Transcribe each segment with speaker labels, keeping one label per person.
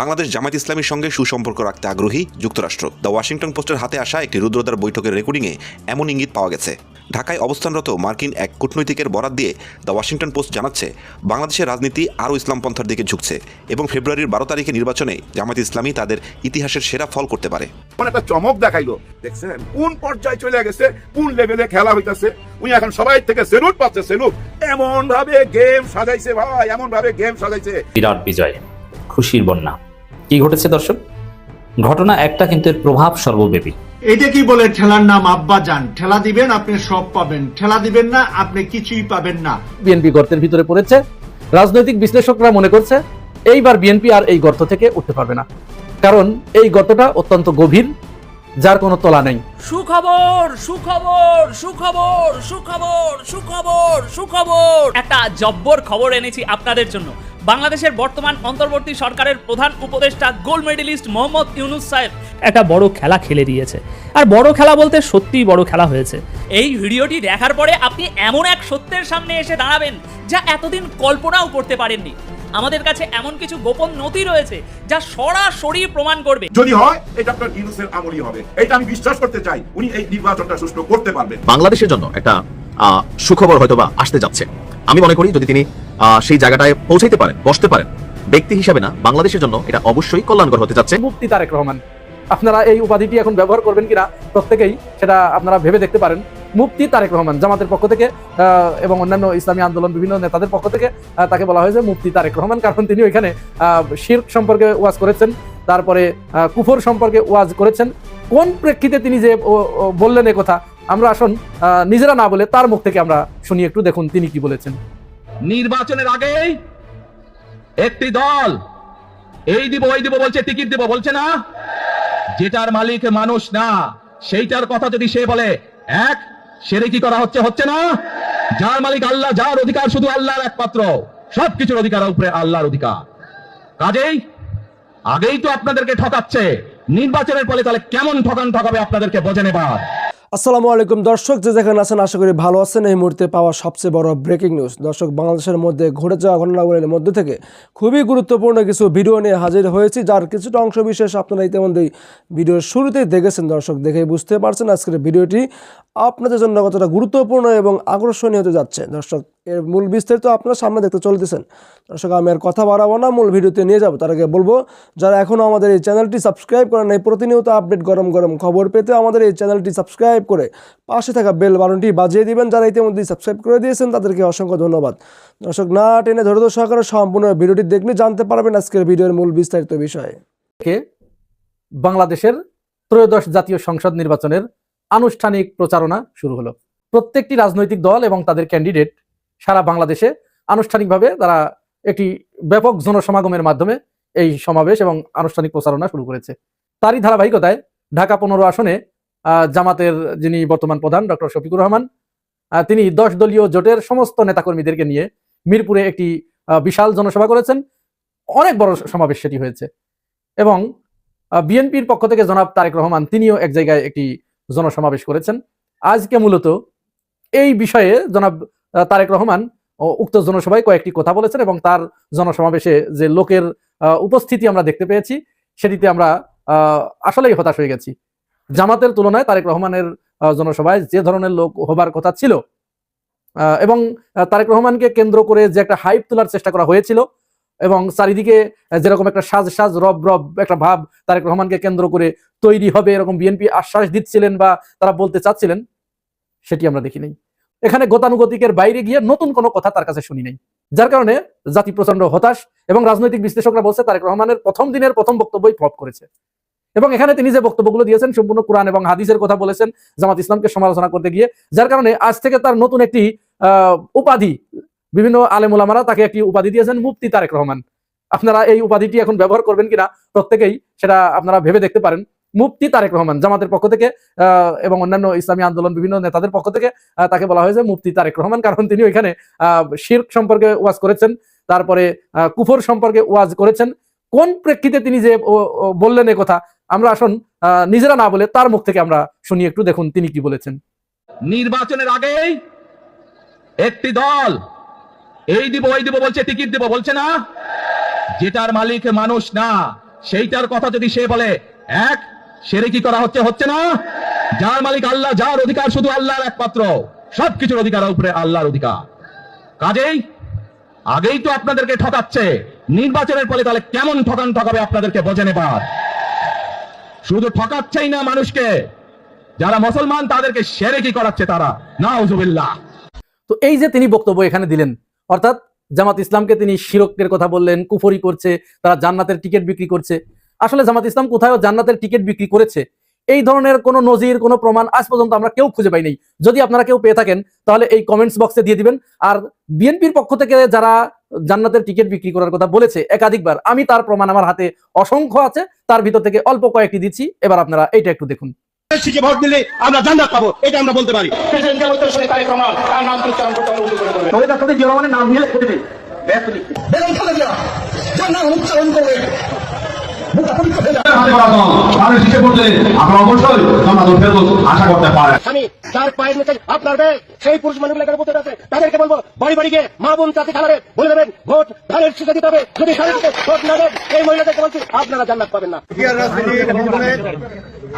Speaker 1: বাংলাদেশ জামায়াত ইসলামীর সঙ্গে সুসম্পর্ক রাখতে আগ্রহী যুক্তরাষ্ট্র। দ্য ওয়াশিংটন পোস্টের হাতে আসা একটি রুদ্রদার বৈঠকের রেকর্ডিংয়ে এমন ইঙ্গিত পাওয়া গেছে। ঢাকায় অবস্থানরত মার্কিন এক কূটনৈতিকের বরাত দিয়ে দ্য ওয়াশিংটন পোস্ট জানাচ্ছে বাংলাদেশের রাজনীতি আরও ইসলামপন্থার দিকে ঝুঁকছে এবং ফেব্রুয়ারির বারো তারিখে নির্বাচনে জামায়াত ইসলামী তাদের ইতিহাসের সেরা ফল করতে পারে।
Speaker 2: মানে একটা চমক দেখাইলো। দেখছেন? কোন পর্যায়ে চলে গেছে? কোন লেভেলে খেলা হইতাছে? উনি এখন সবাই থেকে সেলুট পাচ্ছে সেলুট এমন ভাবে গেম সাজাইছে ভাই এমন ভাবে গেম সাজাইছে।
Speaker 3: বিরাট বিজয় খুশির বন্যা। কি ঘটেছে দর্শক? ঘটনা একটা কিন্তু এর প্রভাব সর্বব্যাপী।
Speaker 4: এটা কি বলে ঠেলার নাম? আব্বা যান ঠেলা দিবেন আপনি সব পাবেন। ঠেলা দিবেন না আপনি কিছুই পাবেন না।
Speaker 5: বিএনপি গর্তের ভিতরে পড়েছে। রাজনৈতিক বিশ্লেষকরা মনে করছে এইবার বিএনপি আর এই গর্ত থেকে উঠতে পারবে না। কারণ এই গর্তটা অত্যন্ত গভীর যার কোনো তলা নেই।
Speaker 6: সুখবর সুখবর সুখবর সুখবর সুখবর সুখবর। একটা জব্বর খবর এনেছি আপনাদের জন্য। বাংলাদেশের বর্তমান অন্তর্বর্তী সরকারের প্রধান উপদেষ্টা গোল্ড মেডেলিস্ট মোহাম্মদ ইউনুস সাহেব একটা বড় খেলা খেলে দিয়েছে। আর বড় খেলা বলতে সত্যিই বড় খেলা হয়েছে। এই ভিডিওটি দেখার পরে আপনি এমন এক সত্যের সামনে এসে দাঁড়াবেন যা এতদিন কল্পনাও করতে পারেননি। আমাদের কাছে এমন কিছু গোপন নথি রয়েছে যা সরাসরি প্রমাণ করবে।
Speaker 2: যদি হয় এটা আপনার ইউনুসের আমলই হবে। এটা আমি বিশ্বাস করতে চাই উনি এই নির্বাচনটা সুষ্ঠু করতে পারবেন।
Speaker 7: বাংলাদেশের জন্য একটা সুখবর হয়তোবা আসতে যাচ্ছে। আমি মনে করি যদি তিনি সেই জায়গাটায় পৌঁছাইতে পারেন, বসতে পারেন, ব্যক্তি হিসাবে না, বাংলাদেশের জন্য এটা অবশ্যই কল্যাণকর হতে যাচ্ছে।
Speaker 5: মুফতি তারেক রহমান, আপনারা এই উপাধিটি এখন ব্যবহার করবেন কিনা, প্রত্যেকেই সেটা আপনারা ভেবে দেখতে পারেন। মুফতি তারেক রহমান, জামাতের পক্ষ থেকে এবং অন্যান্য ইসলামী আন্দোলন, বিভিন্ন নেতাদের পক্ষ থেকে তাকে বলা হয়েছে মুফতি তারেক রহমান, কারণ তিনি ওইখানে শির্ক সম্পর্কে ওয়াজ করেছেন, তারপরে কুফর সম্পর্কে ওয়াজ করেছেন। কোন প্রেক্ষিতে তিনি যে বললেন কথা আমরা আসুন নিজেরা না বলে তার মুখ থেকে আমরা শুনি একটু, দেখুন তিনি কি বলেছেন।
Speaker 8: নির্বাচনের আগেই একটি দল, এই দিব, ওই দিব, বলছে, টিকিট দিব, বলছে না? যেটার মালিক মানুষ না, সেইটার কথা যদি সে বলে, এক, সেরে কি করা হচ্ছে হচ্ছে না? যার মালিক আল্লাহ, যার অধিকার শুধু আল্লাহর একমাত্র, সবকিছুর অধিকার উপরে আল্লাহর অধিকার। কাজেই আগেই তো আপনাদেরকে ঠকাচ্ছে, নির্বাচনের ফলে তাহলে কেমন ঠকান ঠকাবে আপনাদেরকে বোঝে নেবার
Speaker 9: আসসালামু আলাইকুম, দর্শক যে যেখানে আছেন, আশা করি ভালো আছেন। এই মুহূর্তে পাওয়া সবচেয়ে বড় ব্রেকিং নিউজ দর্শক, বাংলাদেশের মধ্যে ঘটে যাওয়া ঘটনাগুলির মধ্যে থেকে খুবই গুরুত্বপূর্ণ কিছু ভিডিও নিয়ে হাজির হয়েছি, যার কিছুটা অংশ বিশেষ আপনারা ইতিমধ্যেই ভিডিওর শুরুতেই দেখেছেন। দর্শক, দেখেই বুঝতে পারছেন আজকের ভিডিওটি আপনাদের জন্য কতটা গুরুত্বপূর্ণ এবং আকর্ষণীয় হতে যাচ্ছে। দর্শক, এর মূল বিস্তারিত আপনার সামনে দেখতে চলতেছেন। দর্শক, আমি আর কথা বাড়াবো না, মূল ভিডিওতে নিয়ে যাব। তার আগে বলব, যারা এখনও আমাদের এই চ্যানেলটি সাবস্ক্রাইব করেন নাই, প্রতিনিয়ত আপডেট গরম গরম খবর পেতে আমাদের এই চ্যানেলটি সাবস্ক্রাইব করে পাশে থাকা বেল বাটনটি বাজিয়ে দিবেন যারা ইতিমধ্যেই সাবস্ক্রাইব করে দিয়েছেন, তাদেরকে অসংখ্য ধন্যবাদ। দর্শক, না টেনে ধৈর্য সহকারে সম্পূর্ণ ভিডিওটি দেখলে জানতে পারবেন আজকের ভিডিওর মূল বিস্তারিত বিষয়ে।
Speaker 5: বাংলাদেশের ত্রয়োদশ জাতীয় সংসদ নির্বাচনের আনুষ্ঠানিক প্রচারণা শুরু হলো। প্রত্যেকটি রাজনৈতিক দল এবং তাদের ক্যান্ডিডেট সারা বাংলাদেশে আনুষ্ঠানিকভাবে তারা একটি ব্যাপক জনসমাগমের মাধ্যমে এই সমাবেশ এবং আনুষ্ঠানিক প্রচারণা শুরু করেছে। তারই ধারাবাহিকতায় ঢাকা পনেরো আসনে জামাতের যিনি বর্তমান প্রধান, ডক্টর শফিকুর রহমান তিনি দশ দলীয় জোটের সমস্ত নেতাকর্মীদেরকে নিয়ে মিরপুরে একটি বিশাল জনসভা করেছেন। অনেক বড় সমাবেশ সেটি হয়েছে। এবং বিএনপির পক্ষ থেকে জনাব তারেক রহমান, তিনিও এক জায়গায় একটি জনসমাবেশ করেছেন। আজকে মূলত এই বিষয়ে জনাব তারেক রহমান উক্ত জনসভায় কয়েকটি কথা বলেছেন এবং তার জনসমাবেশে যে লোকের উপস্থিতি আমরা দেখতে পেয়েছি, সেটিতে আমরা আসলেই হতাশ হয়ে গেছি। জামাতের তুলনায় তারেক রহমানের জনসভায় যে ধরনের লোক হবার কথা ছিল এবং তারেক রহমানকে কেন্দ্র করে যে একটা হাইপ তোলার চেষ্টা করা হয়েছিল, এবং চারিদিকে যেরকম একটা সাজ সাজ, রব রব একটা ভাব তারেক রহমানকে কেন্দ্র করে তৈরি হবে এরকম বিএনপি আশ্বাস দিচ্ছিলেন বা তারা বলতে চাচ্ছিলেন, সেটি আমরা দেখি নাই। এখানে গতানুগতিকের বাইরে গিয়ে নতুন কোনো কথা তার কাছে শুনি নাই। যার কারণে জাতি প্রচণ্ড হতাশ এবং রাজনৈতিক বিশ্লেষকরা বলছে তারেক রহমানের প্রথম দিনের প্রথম বক্তব্যই ফ্লপ করেছে। এবং এখানে তিনি যে বক্তব্যগুলো দিয়েছেন সম্পূর্ণ কোরআন এবং হাদিসের কথা বলেছেন জামাত ইসলামকে সমালোচনা করতে গিয়ে, যার কারণে আজ থেকে তার নতুন একটি উপাধি, বিভিন্ন আলেমুলামারা তাকে একটি উপাধি দিয়েছেন, মুফতি তারেক রহমান। আপনারা এই উপাধিটি এখন ব্যবহার করবেন কিনা, প্রত্যেকেই সেটা আপনারা ভেবে দেখতে পারেন। মুফতি তারেক রহমান, জামাতের পক্ষ থেকে এবং অন্যান্য ইসলামী আন্দোলন বিভিন্ন নেতাদের পক্ষ থেকে তাকে বলা হয়েছে মুফতি তারেক রহমান, কারণ তিনি ওইখানে শির্ক সম্পর্কে ওয়াজ করেছেন, তারপরে কুফর সম্পর্কে ওয়াজ করেছেন। কোন প্রেক্ষিতে তিনি যে বললেন কথা আমরা আসুন নিজেরা না বলে তার মুখ থেকে আমরা শুনি একটু, দেখুন তিনি কি বলেছেন।
Speaker 8: নির্বাচনের আগেই একটি দল, এই দিব, ওই দিব, বলছে, টিকিট দিব, বলছে না? যেটার মালিক মানুষ না, সেইটার কথা যদি সে বলে, এক, সেরে কি করা হচ্ছে হচ্ছে না? যার মালিক আল্লাহ, যার অধিকার শুধু আল্লাহর একমাত্র, সবকিছুর অধিকার উপরে আল্লাহর অধিকার। কাজেই আগেই তো আপনাদেরকে ঠকাচ্ছে, নির্বাচনের ফলে তাহলে কেমন ঠকান ঠকাবে আপনাদেরকে বোঝে নেবার শুধু ঠকাচ্ছেই না মানুষকে। যারা মুসলমান, তাদেরকে সেরে কি করাচ্ছে তারা? না
Speaker 5: তো এই যে তিনি বক্তব্য এখানে দিলেন, অর্থাৎ জামাত ইসলামকে তিনি শিরকের কথা বললেন, কুফরি করছে, তারা জান্নাতের টিকিট বিক্রি করছে। আসলে জামাত ইসলাম কোথায় জান্নাতের টিকিট বিক্রি করেছে? এই ধরনের কোনো নজির, কোনো প্রমাণ আজ পর্যন্ত আমরা কেউ খুঁজে পাইনি। যদি আপনারা কেউ পেয়ে থাকেন, তাহলে এই কমেন্টস বক্সে দিয়ে দিবেন। আর বিএনপির পক্ষ থেকে যারা জান্নাতের টিকিট বিক্রি করার কথা বলেছে একাধিকবার। আমি তার প্রমাণ আমার হাতে অসংখ্য আছে তার ভিতর থেকে অল্প কয়েকটি দিচ্ছি। এবার আপনারা এটা একটু দেখুন।
Speaker 10: শিখে ভোট দিলে আমরা জান্নাত পাবো এটা আমরা বলতে পারি। বেগম খালেদা আপনার সেই পুরুষ মানুষগুলো এখানে আছে। তাদেরকে বলব বাড়ি বাড়ি গিয়ে মা বোন চাষি খালারে বলে দেবেন ভোট ধানের শিখে দিতে হবে। যদি ভোট না দেন এই মহিলাদেরকে বলছি আপনারা জান্নাত পাবেন না।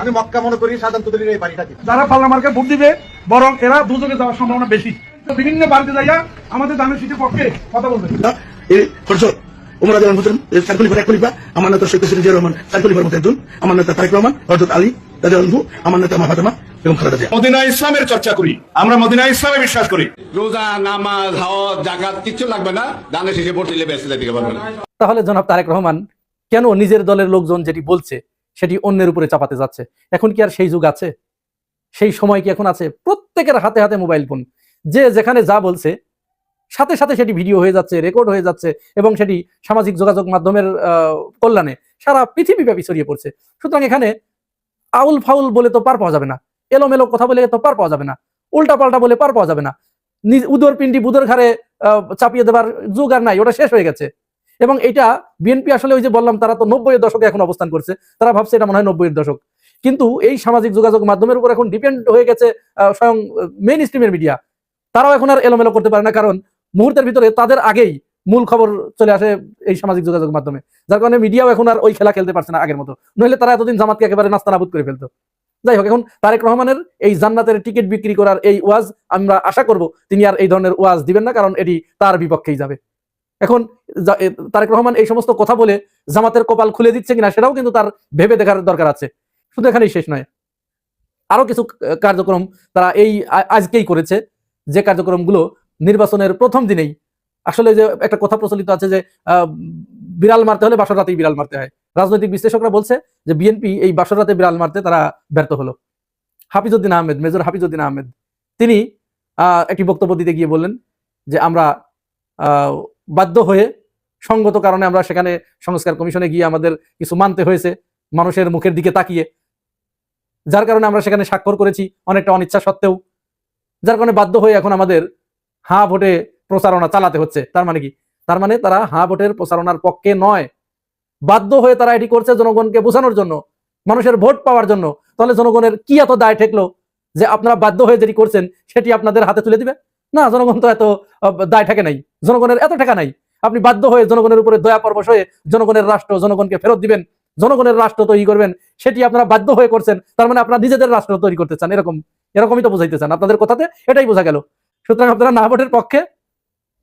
Speaker 4: আমি মক্কা মনে করি এই বাড়িটা
Speaker 10: যারা পাল্লা মার্কে ভোট দিবে বরং এরা দুজনে যাওয়ার সম্ভাবনা বেশি। বিভিন্ন বাড়িতে যাইয়া আমাদের দানের সিটের পক্ষে কথা বলবে।
Speaker 11: উমরা হোসেন এক খলিফা আমার নেতা শেখ হাসিনা জিয়া রহমান একজন আমার নেতা তারেক রহমান হজরত আলী তাদের বন্ধু আমার নেতা মা ফাতেমা এবং খালেদা জিয়া।
Speaker 2: মদিনা ইসলামের চর্চা করি আমরা মদিনা ইসলামে বিশ্বাস করি।
Speaker 10: রোজা নামাজ হজ জাকাত কিচ্ছু লাগবে না দানের শেষে ভোট দিলে বেঁচে দিতে পারবে না।
Speaker 5: তাহলে জনাব তারেক রহমান কেন নিজের দলের লোকজন যেটি বলছে সেটি অন্যের উপরে চাপাতে যাচ্ছে? এখন কি আর সেই যুগ আছে? সেই সময় কি এখন আছে? প্রত্যেকের হাতে হাতে মোবাইল ফোন। যে যেখানে যা বলছে সাথে সাথে সেটি ভিডিও হয়ে যাচ্ছে রেকর্ড হয়ে যাচ্ছে এবং সেটি সামাজিক যোগাযোগ মাধ্যমের কল্যাণে সারা পৃথিবীব্যাপী ছড়িয়ে পড়ছে। সুতরাং এখানে আউল ফাউল বলে তো পার পাওয়া যাবে না এলোমেলো কথা বলে তো পার পাওয়া যাবে না উল্টা পাল্টা বলে পার পাওয়া যাবে না উদর পিন্ডি বুদর আহ, চাপিয়ে দেবার যুগ আর নাই ওটা শেষ হয়ে গেছে। এবং এটা বিএনপি আসলে ওই যে বললাম তারা তো নব্বইয়ের দশকে এখন অবস্থান করছে তারা ভাবছে এটা মনে হয় নব্বইয়ের দশক। কিন্তু এই সামাজিক যোগাযোগ মাধ্যমের উপর এখন ডিপেন্ড হয়ে গেছে স্বয়ং মেইন স্ট্রিমের মিডিয়া তারাও এখন আর এলোমেলো করতে পারে না কারণ মুহূর্তের ভিতরে তাদের আগেই মূল খবর চলে আসে এই সামাজিক যোগাযোগ মাধ্যমে। যার কারণে মিডিয়াও এখন আর ওই খেলা খেলতে পারছে না আগের মতো। নইলে তারা এতদিন জামাতকে একেবারে নাস্তানাবুদ করে ফেলতো। যাই হোক, এখন তারেক রহমানের এই জান্নাতের টিকিট বিক্রি করার এই ওয়াজ আমরা আশা করব তিনি আর এই ধরনের ওয়াজ দিবেন না, কারণ এটি তার বিপক্ষেই যাবে। এখন তারেক রহমান এই সমস্ত কথা বলে জামাতের কপাল খুলে দিচ্ছে কিনা সেটাও কিন্তু তার ভেবে দেখার দরকার আছে। শুধু এখানেই শেষ নয়। আরও কিছু কার্যক্রম তারা এই আজকেই করেছে। যে কার্যক্রমগুলো নির্বাচনের প্রথম দিনেই। আসলে যে একটা কথা প্রচলিত আছে যে বিড়াল মারতে হলে বাসর রাতেই বিড়াল মারতে হয়। রাজনৈতিক বিশ্লেষকরা বলছে যে, বিএনপি এই বাসর রাতে বিড়াল মারতে তারা ব্যর্থ হলো। হাফিজউদ্দিন আহমেদ, মেজর হাফিজউদ্দিন আহমেদ, তিনি একটি বক্তব্য দিতে গিয়ে বললেন যে, আমরা বাধ্য হয়ে সঙ্গত কারণে আমরা সেখানে সংস্কার কমিশনে গিয়ে আমাদের কিছু মানতে হয়েছে, মানুষের মুখের দিকে তাকিয়ে। যার কারণে আমরা সেখানে স্বাক্ষর করেছি অনেকটা অনিচ্ছা সত্ত্বেও। যার কারণে বাধ্য হয়ে এখন আমাদের হা ভোটে প্রচারণা চালাতে হচ্ছে। তার মানে কি? তার মানে তারা হা ভোটের প্রচারণার পক্ষে নয়। বাধ্য হয়ে তারা এটি করছে জনগণকে বোঝানোর জন্য, মানুষের ভোট পাওয়ার জন্য। তাহলে জনগণের কি এত দায় ঠেকলো যে আপনারা বাধ্য হয়ে যেটি করছেন সেটি আপনাদের হাতে তুলে দিবে? না, জনগণ তো এত দায় ঠেকে নাই। জনগণের এত ঠেকা নাই। আপনি বাধ্য হয়ে জনগণের উপরে দয়া পরবশ হয়ে জনগণের রাষ্ট্র জনগণকে ফেরত দিবেন। জনগণের রাষ্ট্র তৈরি করবেন। সেটি আপনারা বাধ্য হয়ে করছেন। তার মানে আপনারা নিজেদের রাষ্ট্র তৈরি করতে চান, এরকম। এরকমই তো বুঝাইতে চান। আপনাদের কথাতে এটাই বোঝা গেল। সুতরাং আপনারা না ভোটের পক্ষে।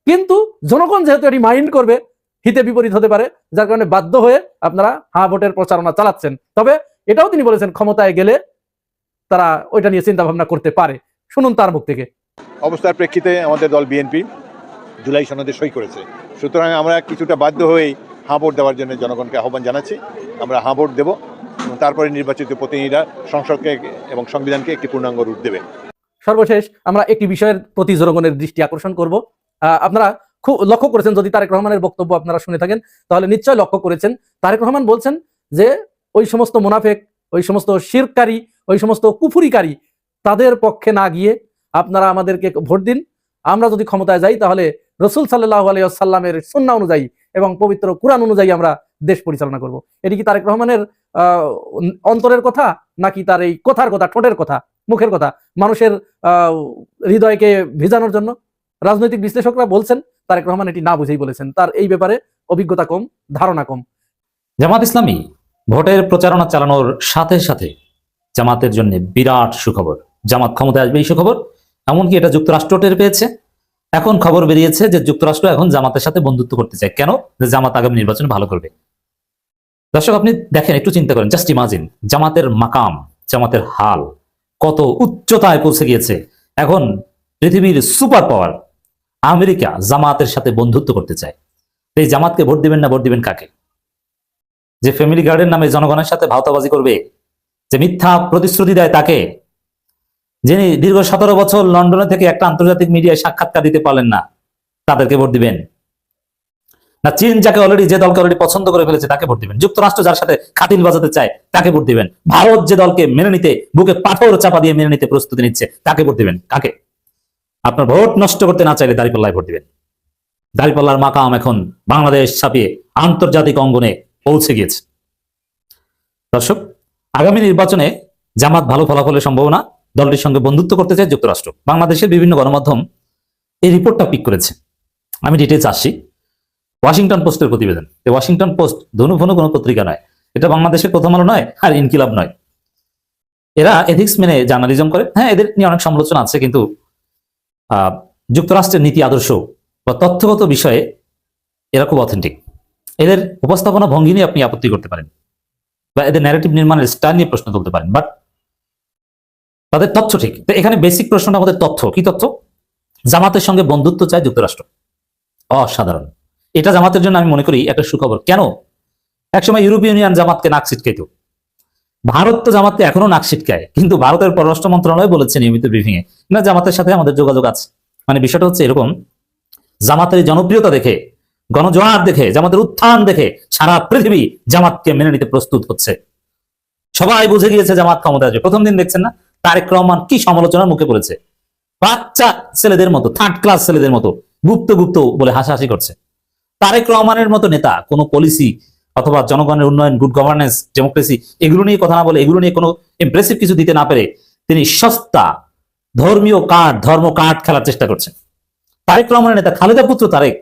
Speaker 5: কিন্তু জনগণ যেহেতু এটি মাইন্ড করবে, হিতে বিপরীত হতে পারে, যার কারণে বাধ্য হয়ে আপনারা হা ভোটের প্রচারণা চালাচ্ছেন। তবে এটাও তিনি বলেছেন, ক্ষমতায় গেলে তারা ওইটা নিয়ে চিন্তা ভাবনা করতে পারে। শুনুন তার মুখ থেকে।
Speaker 2: অবস্থার প্রেক্ষিতে আমাদের দল বিএনপি জুলাই সনদে সই করেছে। সুতরাং আমরা কিছুটা বাধ্য হয়েই হাঁ ভোট দেওয়ার জন্য জনগণকে আহ্বান জানাচ্ছি। আমরা হাঁ ভোট দেবো তারপরে নির্বাচিত প্রতিনিধিরা সংসদকে এবং সংবিধানকে একটি পূর্ণাঙ্গ রূপ দেবে।
Speaker 5: সর্বশেষ আমরা একটি বিষয়ের প্রতি জনগণের দৃষ্টি আকর্ষণ করব। আপনারা খুব লক্ষ্য করেছেন, যদি তারেক রহমানের বক্তব্য আপনারা শুনে থাকেন, তাহলে নিশ্চয় লক্ষ্য করেছেন। তারেক রহমান বলছেন যে, ওই সমস্ত মুনাফেক, ওই সমস্ত শিরকারী, ওই সমস্ত কুফুরিকারী, তাদের পক্ষে না গিয়ে আপনারা আমাদেরকে ভোট দিন। আমরা যদি ক্ষমতায় যাই, তাহলে রসুল সাল্লাহ আলাইসাল্লামের সুন্না অনুযায়ী এবং পবিত্র কোরআন অনুযায়ী আমরা দেশ পরিচালনা করব। এটি কি তারেক রহমানের অন্তরের কথা, নাকি তার এই কথার কথা, ঠোঁটের কথা? মুখের কথা। মানুষের হৃদয়কে ভিজানোর জন্য রাজনৈতিক বিশ্লেষকরা বলছেন, তারেক রহমান এটি না বুঝেই বলেছেন। তার এই ব্যাপারে অভিজ্ঞতা কম, ধারণা কম।
Speaker 3: জামাত ইসলামী ভোটের প্রচারণা চালানোর সাথে সাথে জামাতের জন্য বিরাট সুখবর। জামাত ক্ষমতায় আসবে এই সুখবর, এমনকি এটা যুক্তরাষ্ট্র টের পেয়েছে। এখন খবর বেরিয়েছে যে যুক্তরাষ্ট্র এখন জামাতের সাথে বন্ধুত্ব করতে চায়। কেন? যে জামাত আগামী নির্বাচন ভালো করবে। দর্শক, আপনি দেখেন, একটু চিন্তা করেন। জাস্ট ইমাজিন, জামাতের মাকাম, জামাতের হাল কত উচ্চতায় পৌঁছে গিয়েছে। এখন পৃথিবীর সুপার পাওয়ার আমেরিকা জামাতের সাথে বন্ধুত্ব করতে চায়। এই জামাতকে ভোট দিবেন না, ভোট দিবেন কাকে? যে ফ্যামিলি গার্ডের নামে জনগণের সাথে ভাওতাবাজি করবে, যে মিথ্যা প্রতিশ্রুতি দেয় তাকে, যিনি দীর্ঘ সতেরো বছর লন্ডনে থেকে একটা আন্তর্জাতিক মিডিয়ায় সাক্ষাৎকার দিতে পারলেন না, তাদেরকে ভোট দিবেন। না, চীন যাকে অলরেডি যে দলকে অলরেডি পছন্দ করে ফেলেছে, তাকে ভোট দিবেন। যুক্তরাষ্ট্র যার সাথে খাতিল বাজাতে চায়, তাকে ভোট দিবেন। ভারত যে দলকে মেনে নিতে, বুকে পাথর চাপা দিয়ে মেনে নিতে প্রস্তুতি নিচ্ছে, তাকে ভোট দিবেন। কাকে? আপনার ভোট নষ্ট করতে না চাইলে দাঁড়িপাল্লায় ভোট দিবেন। দাঁড়িপাল্লার মাকাম এখন বাংলাদেশ ছাপিয়ে আন্তর্জাতিক অঙ্গনে পৌঁছে গিয়েছে। দর্শক, আগামী নির্বাচনে জামাত ভালো ফলাফলের সম্ভাবনা, দলটির সঙ্গে বন্ধুত্ব করতে চায় যুক্তরাষ্ট্র। বাংলাদেশের বিভিন্ন গণমাধ্যম এই রিপোর্টটা পিক করেছে। আমি ডিটেলস আসছি। ওয়াশিংটন পোস্টের প্রতিবেদন। ওয়াশিংটন পোস্ট ধনুফনু কোনো পত্রিকা নয়। এটা বাংলাদেশের প্রথম আলো নয় আর ইনকিলাব নয়। এরা এথিক্স মেনে জার্নালিজম করে। হ্যাঁ এদের নিয়ে অনেক সমালোচনা আছে, কিন্তু যুক্তরাষ্ট্রের নীতি আদর্শ বা তথ্যগত বিষয়ে এরা খুব অথেন্টিক এদের উপস্থাপনা ভঙ্গি নিয়ে আপনি আপত্তি করতে পারেন বা এদের ন্যারেটিভ নির্মাণের স্টাইল নিয়ে প্রশ্ন তুলতে পারেন বাট তাদের তথ্য ঠিক। তো এখানে বেসিক প্রশ্নটা আমাদের তথ্য। কি তথ্য? জামাতের সঙ্গে বন্ধুত্ব চায় যুক্তরাষ্ট্র। অসাধারণ। এটা জামাতের জন্য আমি মনে করি একটা সুখবর। কেন? একসময় ইউরোপীয় ইউনিয়ন জামাতকে নাক ছিটকাইত। ভারত তো জামাতকে এখনও নাক ছিটকায়, কিন্তু ভারতের পররাষ্ট্র মন্ত্রণালয় বলেছে নিয়মিত ব্রিফিং এ না, জামাতের সাথে আমাদের যোগাযোগ আছে। মানে বিষয়টা হচ্ছে এরকম, জামাতের জনপ্রিয়তা দেখে, গণজোয়ার দেখে, জামাতের উত্থান দেখে সারা পৃথিবী জামাতকে মেনে নিতে প্রস্তুত হচ্ছে। সবাই বুঝে গিয়েছে জামাত ক্ষমতা আছে প্রথম দিন দেখছেন না? তারেক রহমান কি সমালোচনার মুখে পড়েছে। বাচ্চা ছেলেদের মতো থার্ড ক্লাস ছেলেদের মতো, গুপ্ত গুপ্ত বলে হাসাহাসি করছে। তারেক রহমানের মতো নেতা, কোনো পলিসি অথবা জনগণের উন্নয়ন গুড গভর্নেন্স ডেমোক্রেসি এগুলো নিয়ে কথা না বলে, এগুলো নিয়ে কোনো ইমপ্রেসিভ কিছু দিতে না পেরে তিনি সস্তা ধর্মীয় কার্ড, ধর্ম কার্ড খেলার চেষ্টা করছেন। তারেক রহমানের নেতা খালেদা পুত্র তারেক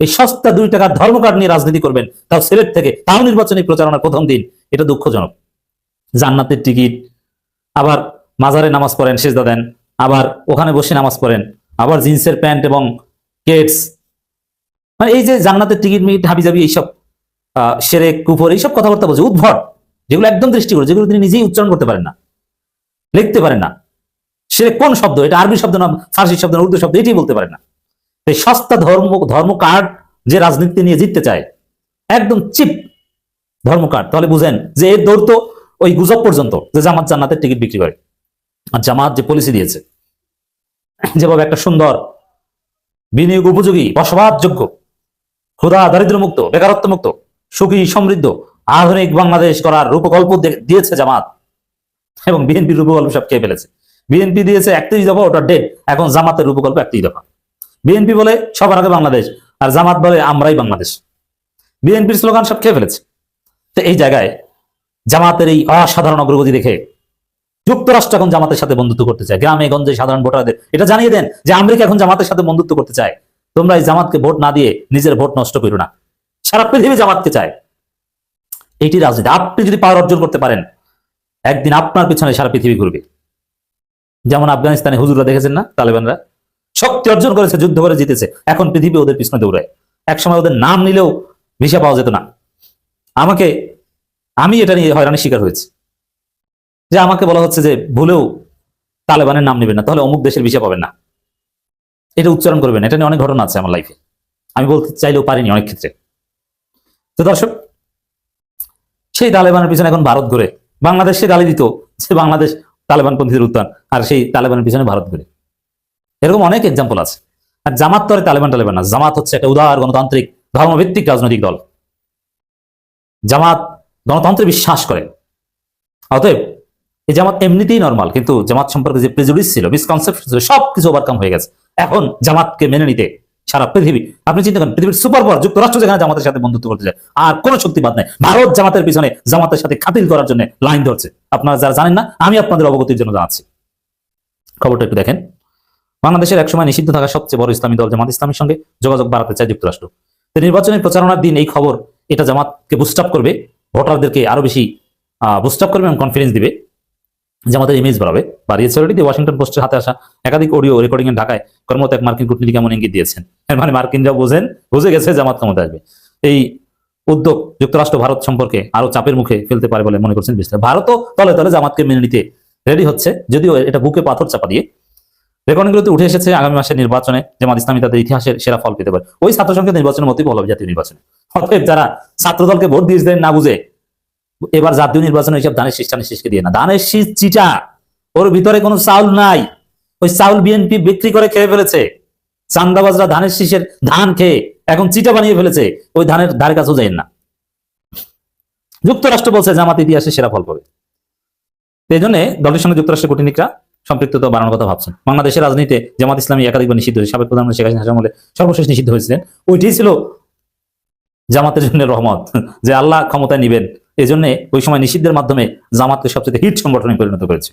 Speaker 3: এই সস্তা দুই টাকার ধর্ম কার্ড নিয়ে রাজনীতি করবেন, তাও সিলেট থেকে, তাও নির্বাচনী প্রচারণার প্রথম দিন, এটা দুঃখজনক। জান্নাতের টিকিট, আবার মাজারে নামাজ পড়েন, সেজদা দেন, আবার ওখানে বসে নামাজ পড়েন, আবার জিন্সের প্যান্ট এবং কেটস মানে এই যে জান্নাতের টিকিট মিট হাবিজাবি এইসব আহ, সেরেক কুফর এইসব কথাবার্তা বলছে উদ্ভট যেগুলো একদম দৃষ্টিগোচর যেগুলো তিনি নিজেই উচ্চারণ করতে পারেন না লিখতে পারেন না। সে কোন শব্দ? এটা আরবি শব্দ না ফার্সি শব্দ না উর্দু শব্দ এটাই বলতে পারেন না। এই সস্তা ধর্ম ধর্ম কার্ড যে রাজনীতি নিয়ে জিততে চায় একদম চিপ ধর্ম কার্ড। তাহলে বুঝেন যে এর দৌড় তো ওই গুজব পর্যন্ত যে জামাত জান্নাতের টিকিট বিক্রি করে আর জামাত যে পলিসি দিয়েছে যেভাবে একটা সুন্দর বিনিয়োগ উপযোগী বসবাসযোগ্য ক্ষুধা দারিদ্র মুক্ত বেকারত্ব মুক্ত সুখী, সমৃদ্ধ, আধুনিক বাংলাদেশ করার রূপকল্প দিয়েছে জামাত এবং বিএনপি রূপকল্প সব খেয়ে ফেলেছে। বিএনপি দিয়েছে একত্রিশ দফা, ওটা ডেট এখন জামাতের রূপকল্প একত্রিশ দফা। বিএনপি বলে সবার আগে বাংলাদেশ, আর জামাত বলে আমরাই বাংলাদেশ। বিএনপির স্লোগান সব খেয়ে ফেলেছে। তো এই জায়গায় জামাতের এই অসাধারণ অগ্রগতি দেখে যুক্তরাষ্ট্র এখন জামাতের সাথে বন্ধুত্ব করতে চায়, গ্রামে গঞ্জে সাধারণ ভোটারদের। এটা জানিয়ে দেন যে আমেরিকা এখন জামাতের সাথে বন্ধুত্ব করতে চায়। তোমরা এই জামাতকে ভোট না দিয়ে নিজের ভোট নষ্ট করো না। সারা পৃথিবী জামাতকে চায়। এটি রাজনীতি। আপনি যদি পাওয়ার অর্জন করতে পারেন, একদিন আপনার পিছনে সারা পৃথিবী ঘুরবে। যেমন আফগানিস্তানে হুজুরা দেখেছেন না, তালেবানরা? শক্তি অর্জন করেছে, যুদ্ধ করে জিতেছে। এখন পৃথিবী ওদের পিছনে দৌড়ায়। একসময় ওদের নাম নিলেও ভিসা পাওয়া যেত না। আমাকে, আমি এটা নিয়ে হয়রানির শিকার হয়েছে। যে আমাকে বলা হচ্ছে যে ভুলেও তালেবানের নাম নেবেন না, তাহলে অমুক দেশের ভিসা পাবেন না। এটা উচ্চারণ করবেন, এটা নিয়ে অনেক ঘটনা আছে আমার লাইফে আমি বলতে চাইলেও পারিনি অনেক ক্ষেত্রে। তো দর্শক, সেই তালেবানের পিছনে এখন ভারত ঘুরে, বাংলাদেশে গালি দিত যে বাংলাদেশ তালেবান পন্থীদের উত্থান, আর সেই তালেবানের পিছনে ভারত ঘুরে। এরকম অনেক এক্সাম্পল আছে। আর জামাত তো আর তালেবান টালেবান না। জামাত হচ্ছে একটা উদার গণতান্ত্রিক, ধর্মভিত্তিক রাজনৈতিক দল। জামাত গণতন্ত্রে বিশ্বাস করে। অতএব, এই জামাত এমনিতেই নর্মাল কিন্তু জামাত সম্পর্কে যে প্রেজুডিস ছিল মিসকনসেপ্ট ছিল সব কিছু ওভারকাম হয়ে গেছে। এখন জামাতকে মেনে নিতে সারা পৃথিবী, আপনি চিন্তা করেন, পৃথিবীর সুপার পাওয়ার যুক্তরাষ্ট্র যেখানে জামাতের সাথে বন্ধুত্ব করতে যায় আর কোনো শক্তিবাদ নাই। ভারত জামাতের পিছনে জামাতের সাথে খাতিল করার জন্য লাইন ধরছে। আপনারা যারা জানেন না, আমি আপনাদের অবগতির জন্য জানাচ্ছি। খবরটা একটু দেখেন। বাংলাদেশের একসময় নিষিদ্ধ থাকা সবচেয়ে বড় ইসলামী দল জামাত ইসলামের সঙ্গে যোগাযোগ বাড়াতে চায় যুক্তরাষ্ট্র। নির্বাচনের প্রচারণার দিন এই খবর এটা জামাতকে বুস্ট আপ করবে, ভোটারদেরকে আরও বেশি বুস্ট আপ করবে এবং কনফিডেন্স দিবে। জামাতের ইমেজ বাড়াবে। বাড়িয়েছে অলরেডি ওয়াশিংটন পোস্টের হাতে আসা একাধিক অডিও রেকর্ডিং এর ঢাকায় কর্মরত এক মার্কিন কূটনীতিক এমন ইঙ্গিত দিয়েছেন। মানে মার্কিনরা বোঝেন, বুঝে গেছে জামাত ক্ষমতা আসবে। এই উদ্যোগ যুক্তরাষ্ট্র ভারত সম্পর্কে আরও চাপের মুখে ফেলতে পারে বলে মনে করছেন বিশ্লেষক। ভারতও তলে তলে জামাতকে মেনে নিতে রেডি হচ্ছে, যদিও এটা বুকে পাথর চাপা দিয়ে। রেকর্ডিংগুলোতে উঠে এসেছে আগামী মাসের নির্বাচনে জামাত ইসলামী তাদের ইতিহাসের সেরা ফল পেতে পারে। ওই ছাত্র সংসদ নির্বাচনের মতোই ভালো হবে জাতীয় নির্বাচনে। অতএব যারা ছাত্রদলকে ভোট দিয়েছিলেন না বুঝে এবার জাতীয় নির্বাচনে এইসব ধানের শীষ টানের দিয়ে না। ধানের শীষ চিটা, ওর ভিতরে কোনো চাউল নাই। ওই চাউল বিএনপি বিক্রি করে খেয়ে ফেলেছে। চান্দাবাজরা ধানের শীষের ধান খেয়ে এখন চিটা বানিয়ে ফেলেছে। ওই ধানের ধারে কাছেও যায় না। যুক্তরাষ্ট্র বলছে, জামাত ইতিহাসে সেরা ফল পাবে। এই জন্য দলের সঙ্গে যুক্তরাষ্ট্রের কূটনীতিকরা সম্পৃক্ততা বাড়ানোর কথা ভাবছেন। বাংলাদেশের রাজনীতিতে জামাত ইসলামী একাধিকবার নিষিদ্ধ হয়েছে। সাবেক প্রধানমন্ত্রী শেখ হাসিনা আমলে সর্বশেষ নিষিদ্ধ হয়েছিলেন। ওইটাই ছিল জামাতের জন্য রহমত, যে আল্লাহ ক্ষমতায় নিবেন। এই জন্য ওই সময় নিষিদ্ধের মাধ্যমে জামাতকে সবচেয়ে হিট সংগঠনে পরিণত করেছে।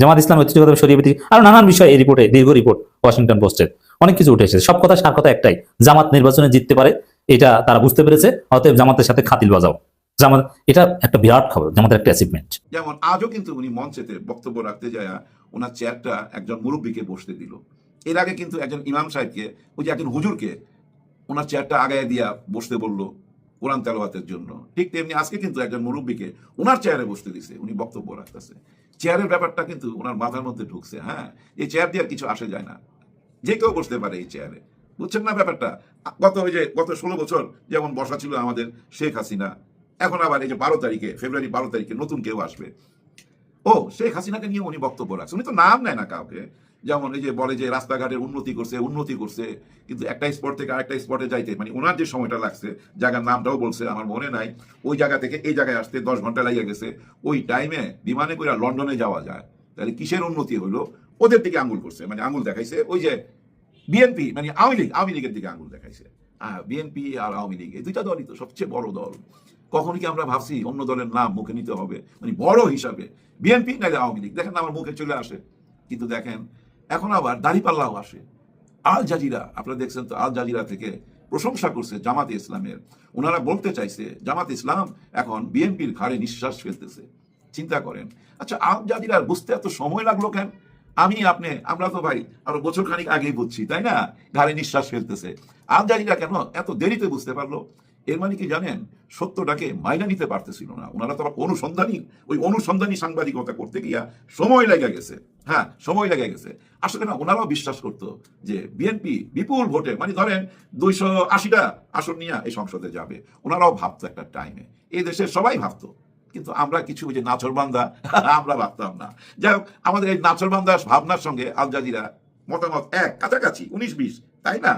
Speaker 3: জামাত ইসলাম ঐতিহ্যগত সরিয়ে আর নানান বিষয় এই রিপোর্টে, দীর্ঘ রিপোর্ট ওয়াশিংটন পোস্টের অনেক কিছু উঠে সব কথা, সার কথা একটাই, জামাত নির্বাচনে জিততে পারে, এটা তারা বুঝতে পেরেছে, অতএব জামাতের সাথে খাতিল বাজাও। জামাত, এটা একটা বিরাট খবর, জামাতের একটা অ্যাচিভমেন্ট
Speaker 12: যেমন আজও কিন্তু উনি মঞ্চেতে বক্তব্য রাখতে যায়, ওনার চেয়ারটা একজন মুরব্বীকে বসতে দিল। এর আগে কিন্তু একজন ইমাম সাহেবকে, ওই যে একজন হুজুরকে, ওনার চেয়ারটা আগায় দিয়া বসতে বলল। কোরআন তেলাওয়াতের জন্য। ঠিক তেমনি আজকে কিন্তু একজন মুরব্বীকে ওনার চেয়ারে বসতে দিছে, উনি বক্তব্য রাখতেছে। চেয়ারের ব্যাপারটা কিন্তু ওনার মাথার মধ্যে ঢুকছে হ্যাঁ? এই চেয়ার দিয়ে আর কিছু আসে যায় না। যে কেউ বসতে পারে এই চেয়ারে। বুঝছেন না ব্যাপারটা? গত ওই যে, গত ষোলো বছর যেমন বসা ছিল আমাদের শেখ হাসিনা, এখন আবার এই যে বারো তারিখে, ফেব্রুয়ারি বারো তারিখে নতুন কেউ আসবে। ও, শেখ হাসিনাকে নিয়ে উনি বক্তব্য রাখছে। উনি তো নাম নেয় না কাউকে। যেমন এই যে বলে যে রাস্তাঘাটের উন্নতি করছে উন্নতি করছে, কিন্তু একটা স্পট থেকে আরেকটা স্পটে যাইতে মানে ওনার যে সময়টা লাগছে, জায়গার নামটাও বলছে, আমার মনে নাই, ওই জায়গা থেকে এই জায়গায় আসতে দশ ঘণ্টা লাগিয়ে গেছে, ওই টাইমে বিমানে করে লন্ডনে যাওয়া যায়। তাহলে কিসের উন্নতি হলো ওদের দিকে আঙ্গুল করছে মানে আঙ্গুল দেখাইছে, ওই যে বিএনপি মানে আওয়ামী লীগ, আওয়ামী লীগের দিকে আঙ্গুল দেখাইছে। বিএনপি আর আওয়ামী লীগ, এই দুইটা দলই তো সবচেয়ে বড় দল। কখন কি আমরা ভাবছি অন্য দলের নাম মুখে নিতে হবে? মানে বড় হিসাবে বিএনপি নাহলে আওয়ামী লীগ, দেখেন আমার মুখে চলে আসে, কিন্তু দেখেন এখন আবার দাড়িপাল্লাও আসে। আল জাজিরা, আপনারা দেখছেন তো, আল জাজিরা থেকে প্রশংসা করছে জামাত ইসলামের। ওনারা বলতে চাইছে, জামাত ইসলাম এখন বিএনপির ঘাড়ে নিঃশ্বাস ফেলতেছে। চিন্তা করেন। আচ্ছা আল জাজিরার বুঝতে এত সময় লাগল কেন? আমি আপনি, আমরা তো ভাই, আরও বছর খানিক আগেই বুঝছি, তাই না? ঘাড়ে নিঃশ্বাস ফেলতেছে। আল জাজিরা কেন এত দেরিতে বুঝতে পারল? এর মানে কি জানেন? সত্যটাকে মাইনা নিতে পারতেছিল না। ওনারা তো অনুসন্ধানী, ওই অনুসন্ধানী সাংবাদিকতা করতে গিয়া সময় লেগে গেছে। হ্যাঁ সময় লেগে গেছে। আসলে না, ওনারাও বিশ্বাস করতো যে বিএনপি বিপুল ভোটে মানে ধরেন দুইশো আশিটা আসন নিয়ে এই সংসদে যাবে। ওনারাও ভাবতো একটা টাইমে এই দেশের সবাই ভাবতো। কিন্তু আমরা কিছু যে নাচরবান্ধা আমরা ভাবতাম না। যাই হোক, আমাদের এই নাচরবান্দা ভাবনার সঙ্গে আল জাজিরা মতামত এক, কাছাকাছি, উনিশ বিশ, তাই না?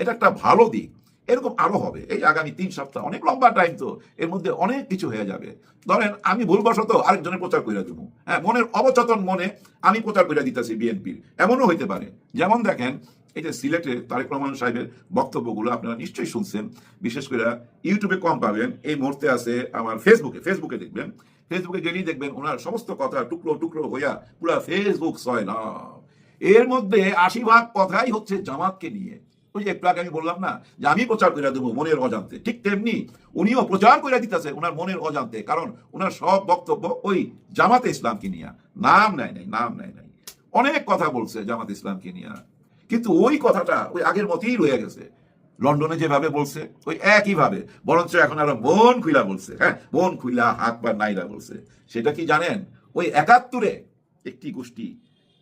Speaker 12: এটা একটা ভালো দিক। এরকম আরও হবে। এই আগামী তিন সপ্তাহ, অনেক লম্বা টাইম তো, এর মধ্যে অনেক কিছু হয়ে যাবে। ধরেন, আমি ভুলবশত আরেকজনের প্রচার করে দেবো হ্যাঁ মনের অবচেতন মনে আমি প্রচার করে দিতেছি বিএনপির। এমনও হইতে পারে। যেমন দেখেন, এই যে সিলেটে তারেক রহমান সাহেবের বক্তব্যগুলো আপনারা নিশ্চয়ই শুনছেন। বিশেষ করে ইউটিউবে কম পাবেন। এই মুহূর্তে আছে আমার ফেসবুকে ফেসবুকে দেখবেন। ফেসবুকে গেলেই দেখবেন ওনার সমস্ত কথা টুকরো টুকরো হইয়া পুরা ফেসবুক ছয় না। এর মধ্যে আশি ভাগ কথাই হচ্ছে জামাতকে নিয়ে। ওই একটু আগে আমি বললাম না, যে আমি প্রচার করে দেবো মনের অজান্তে। ঠিক তেমনি উনিও প্রচার করে দিতেছে ওনার মনের অজান্তে, কারণ ওনার সব বক্তব্য ওই জামাতে ইসলামকে নিয়ে। নাম নাই নাম নাই। অনেক কথা বলছে জামাত ইসলামকে নিয়ে। কিন্তু ওই কথাটা ওই আগের মতোই রয়ে গেছে। লন্ডনে যেভাবে বলছে, ওই একইভাবে। বরঞ্চ এখন আরও মন খুইলা বলছে হ্যাঁ মন খুইলা, হাত বা নাইলা বলছে। সেটা কি জানেন? ওই একাত্তরে একটি গোষ্ঠী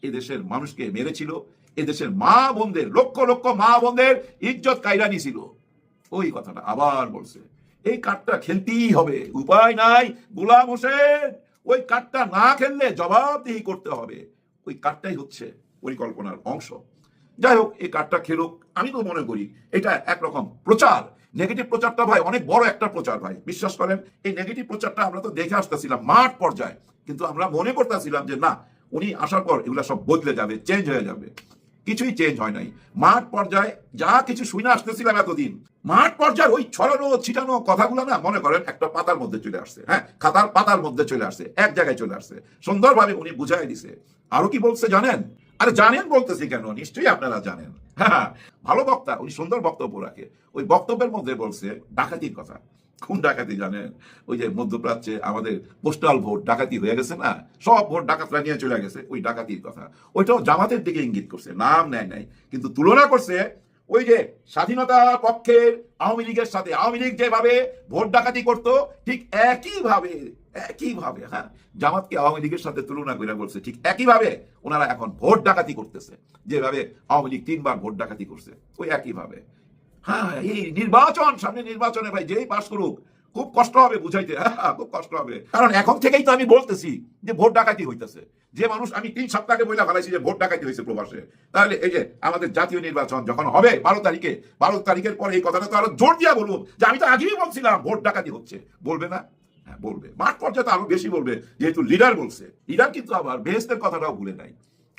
Speaker 12: এদেশের মানুষকে মেরেছিল এদেশের মা বোনদের, লক্ষ লক্ষ মা বোনদের ইজ্জত কায়রা নিছিল ওই কথাটা আবার বলছে। এই কার্ডটা খেলতেই হবে, উপায় নাই, গোলাম হোসেন। ওই কার্ডটা না খেললে জবাবদিহি করতে হবে। ওই কার্ডটাই হচ্ছে পরিকল্পনার অংশ। যাই হোক, এই কার্ডটা খেলুক, আমি তো মনে করি এটা একরকম প্রচার। নেগেটিভ প্রচারটা ভাই, অনেক বড় একটা প্রচার ভাই, বিশ্বাস করেন? এই নেগেটিভ প্রচারটা আমরা তো দেখে আসতেছিলাম মাঠ পর্যায়ে। কিন্তু আমরা মনে করতেছিলাম যে না, উনি আসার পর এগুলো সব বদলে যাবে চেঞ্জ হয়ে যাবে। কিছুই চেঞ্জ হয় নাই। মাঠ পর্যায়ে যা কিছু শুনে আসতেছিলাম এতদিন, মাঠ পর্যায়ে ওই ছড়ানো, ছিটানো কথাগুলো না মনে করেন একটা পাতার মধ্যে চলে আসছে হ্যাঁ? খাতার পাতার মধ্যে চলে আসছে, এক জায়গায় চলে আসছে। সুন্দরভাবে উনি বুঝাই দিছে। আরও কি বলছে জানেন? আরে জানেন বলতেছি কেন? নিশ্চয়ই আপনারা জানেন। হ্যাঁ। ভালো বক্তা, উনি সুন্দর বক্তব্য রাখে। ওই বক্তব্যের মধ্যে বলছে ডাকাতির কথা। কোন ডাকাতি জানেন ওই যে মধ্যপ্রাচ্যে আমাদের পোস্টাল ভোট ডাকাতি হয়ে গেছে না? সব ভোট ডাকাতরা নিয়ে চলে গেছে ওই ডাকাতির কথা। ওইটাও জামাতের দিকে ইঙ্গিত করছে, নাম নেয় নাই। কিন্তু তুলনা করছে ওই যে স্বাধীনতা পক্ষের আওয়ামী লীগের সাথে। আওয়ামী লীগ যেভাবে ভোট ডাকাতি করতো, ঠিক একইভাবে একইভাবে হ্যাঁ? জামাতকে আওয়ামী লীগের সাথে তুলনা করে বলছে, ঠিক একইভাবে ওনারা এখন ভোট ডাকাতি করতেছে। যেভাবে আওয়ামী লীগ তিনবার ভোট ডাকাতি করছে, ওই একইভাবে। হ্যাঁ এই নির্বাচন সামনে নির্বাচনে ভাই যেই পাশ করুক খুব কষ্ট হবে বুঝাইতে হ্যাঁ, খুব কষ্ট হবে। কারণ এখন থেকেই তো আমি বলতেছি যে ভোট ডাকাতি হইতেছে। যে মানুষ আমি তিন সপ্তাহে বইলা ফেলাইছি যে ভোট ডাকাতি হয়েছে প্রবাসে। তাহলে এই যে আমাদের জাতীয় নির্বাচন যখন হবে বারো তারিখে বারো তারিখের পরে এই কথাটা তো আরও জোর দিয়া বলুন যে আমি তো আগেই বলছিলাম ভোট ডাকাতি হচ্ছে। বলবে না? হ্যাঁ বলবে। মাঠ পর্যায়ে তো আরও বেশি বলবে যেহেতু লিডার বলছে। লিডার কিন্তু আবার বেহেস্তের কথাটাও ভুলে নাই।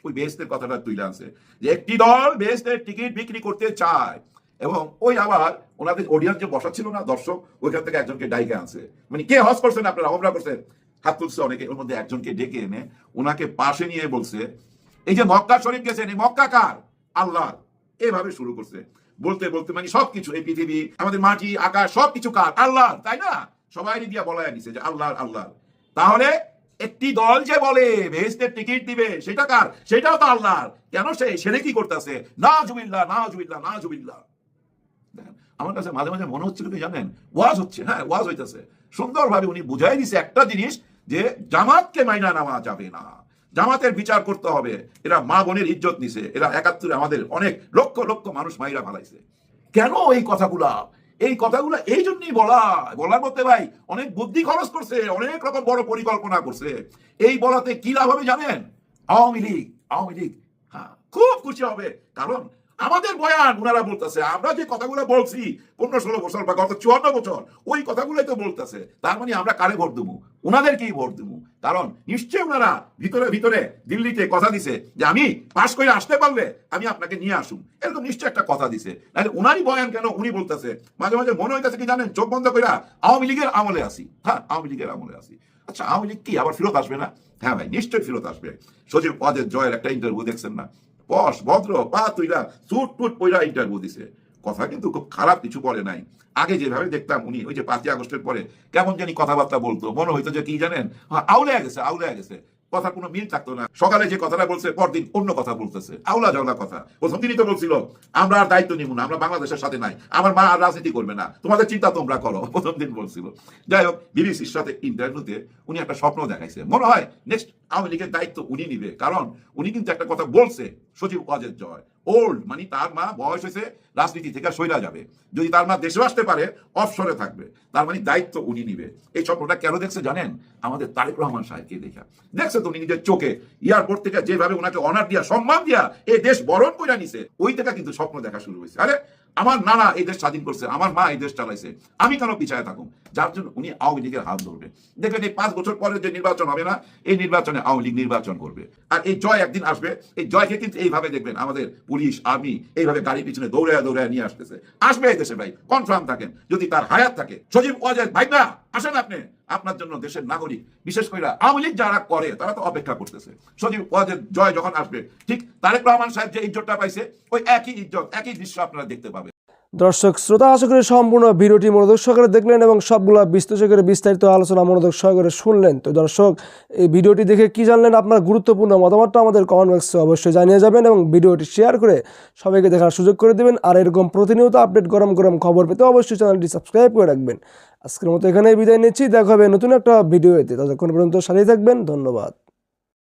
Speaker 12: ওই বেহেস্তের কথাটা তুলে আনছে যে একটি দল বেহেস্তের টিকিট বিক্রি করতে চায় এবং ওই আবার ওনাদের অডিয়েন্স যে বসা ছিল না, দর্শক, ওইখান থেকে একজনকে ডাইকে আনছে। মানে কে হজ করছেন আপনারা? হোমরা করছেন হাত তুলছে অনেকে ওর মধ্যে একজনকে ডেকে এনে ওনাকে পাশে নিয়ে বলছে, এই যে মক্কা শরীফ গেছেন, এই মক্কা কার? আল্লাহ এভাবে শুরু করছে। বলতে বলতে মানে সবকিছু, এই পৃথিবী, আমাদের মাটি, আকাশ, সবকিছু কার? আল্লাহ তাই না? সবাই দিয়া বলায় নিছে যে আল্লাহ আল্লাহ তাহলে একটি দল যে বলে ভেস্তের টিকিট দিবে, সেটা কার? সেটাও তো আল্লাহর। কেন সে সেরে কি করতেছে? না জুবিল্লা না জুবিল্লা না জুবিল্লা আমার কাছে মাঝে মাঝে মনে হচ্ছিল কি জানেন? ওয়াজ হচ্ছে হ্যাঁ ওয়াজ হইতেছে। সুন্দরভাবে উনি বুঝাই দিছে একটা জিনিস যে জামাতকে মাইনা নেওয়া যাবে না। জামাতের বিচার করতে হবে। এরা মা বোনের ইজ্জত নিছে। এরা একাত্তরে আমাদের অনেক লক্ষ লক্ষ মানুষ মাইরা ফালাইছে। কেন এই কথাগুলা? এই কথাগুলো এই জন্যই বলা। বলার মধ্যে ভাই অনেক বুদ্ধি খরচ করছে, অনেক রকম বড় পরিকল্পনা করছে। এই বলাতে কি লাভ হবে জানেন? আওয়ামী লীগ আওয়ামী লীগ হ্যাঁ খুব খুশি হবে। কারণ আমাদের বয়ান ওনারা বলতেছে, আমরা যে কথাগুলো বলছি, পনেরো ষোলো বছর বা গত চুয়ান্ন বছর, ওই কথাগুলোই তো বলতেছে। তার মানে আমরা কারে ভোট দেবো? ওনাদেরকেই ভোট দেবো। কারণ নিশ্চয়ই ওনারা ভিতরে ভিতরে দিল্লিতে কথা দিছে যে আমি পাশ করে আসতে পারলে আমি আপনাকে নিয়ে আসুন। এরকম নিশ্চয় একটা কথা দিছে। নাহলে ওনারই বয়ান কেন উনি বলতেছে? মাঝে মাঝে মনে হইতেছে কি জানেন, চোখ বন্ধ করে আওয়ামী লীগের আমলে আসি হ্যাঁ আওয়ামী লীগের আমলে আসি আচ্ছা আওয়ামী লীগ কি, আবার ফেরত আসবে না? হ্যাঁ ভাই, নিশ্চয়ই ফেরত আসবে। সচিব পদের জয়ের একটা ইন্টারভিউ দেখছেন না? বস ভদ্র পা তুইরা সুট টুট পইরা ইন্টারভিউ দিছে। কথা কিন্তু খুব খারাপ কিছু বলে নাই। আগে যেভাবে দেখতাম উনি ওই যে পাঁচই আগস্টের পরে কেমন জানি কথাবার্তা বলতো। মনে হইতো যে কি জানেন? হ্যাঁ, আউলে গেছে আউলে গেছে। কথা কোনো মিল থাকতো না। সকালে যে কথাটা বলছে পরদিন অন্য কথা বলতেছে। আউলা জাউলা কথা। প্রথম দিনই তো বলছিল আমরা আর দায়িত্ব নিব না আমরা বাংলাদেশের সাথে নাই। আমার মা আর রাজনীতি করবে না। তোমাদের চিন্তা তোমরা করো। প্রথম দিন বলছিল। যাই হোক বিবিসির সাথে ইন্টারভিউতে উনি একটা স্বপ্ন দেখাইছে। মনে হয় নেক্সট আওয়ামী লীগের দায়িত্ব উনি নিবে। কারণ উনি কিন্তু একটা কথা বলছে, সচিব অজের জয়। ওল্ড মানে তার মা বয়স হয়েছে, রাজনীতি থেকে সইরা যাবে। যদি তার মা দেশে আসতে পারে অফসরে থাকবে। তার মানে দায়িত্ব উনি নিবে। এই স্বপ্নটা কেন দেখছে জানেন? আমাদের তারেক রহমান সাহেবকে দেখা। দেখছে তো উনি নিজের চোখে এয়ারপোর্ট থেকে যেভাবে ওনাকে অনার দিয়া, সম্মান দিয়া, এই দেশ বরণ করে নিছে, ওই থেকে কিন্তু স্বপ্ন দেখা শুরু হয়েছে। আরে আমার নানা এই দেশ স্বাধীন করছে, আমার মা এই দেশ চালাইছে। আমি কেন পিছায় থাকুন যার জন্য উনি আওয়ামী লীগের হাত ধরবে। দেখবেন এই পাঁচ বছর পরে যে নির্বাচন হবে না, এই নির্বাচনে আওয়ামী লীগ নির্বাচন করবে। আর এই জয় একদিন আসবে, এই জয়কে কিন্তু এইভাবে দেখবেন আমাদের পুলিশ, আর্মি, এইভাবে গাড়ির পিছনে দৌড়ায় দৌড়ায় নিয়ে আসতেছে। আসবে এই দেশে ভাই কনফার্ম থাকেন। যদি তার হায়াত থাকে, সজীব ওয়াজেদ ভাই না আসেন আপনি। আপনার জন্য দেশের নাগরিক, বিশেষ করে আওয়ামী লীগ যারা করে, তারা তো অপেক্ষা করতেছে। সজীব ওয়াজের জয় যখন আসবে, ঠিক তারেক রহমান সাহেব যে ইজ্জতটা পাইছে, ওই একই ইজ্জত, একই দৃশ্য আপনারা দেখতে পাবেন।
Speaker 9: দর্শক, শ্রোতা, আশা করি সম্পূর্ণ ভিডিওটি মনোযোগ সহকারে দেখলেন এবং সবগুলো বিশ্লেষণ করে বিস্তারিত আলোচনা মনোযোগ সহকারে শুনলেন। তো দর্শক, এই ভিডিওটি দেখে কি জানলেন, আপনার গুরুত্বপূর্ণ মতামতটা আমাদের কমেন্ট বক্সে অবশ্যই জানিয়ে যাবেন এবং ভিডিওটি শেয়ার করে সবাইকে দেখার সুযোগ করে দেবেন। আর এরকম প্রতিনিয়ত আপডেট গরম গরম খবর পেতে অবশ্যই চ্যানেলটি সাবস্ক্রাইব করে রাখবেন। আজকের মতো এখানেই বিদায় নিচ্ছি। দেখা হবে নতুন একটা ভিডিওতে। ততক্ষণ পর্যন্ত সারিয়ে থাকবেন। ধন্যবাদ।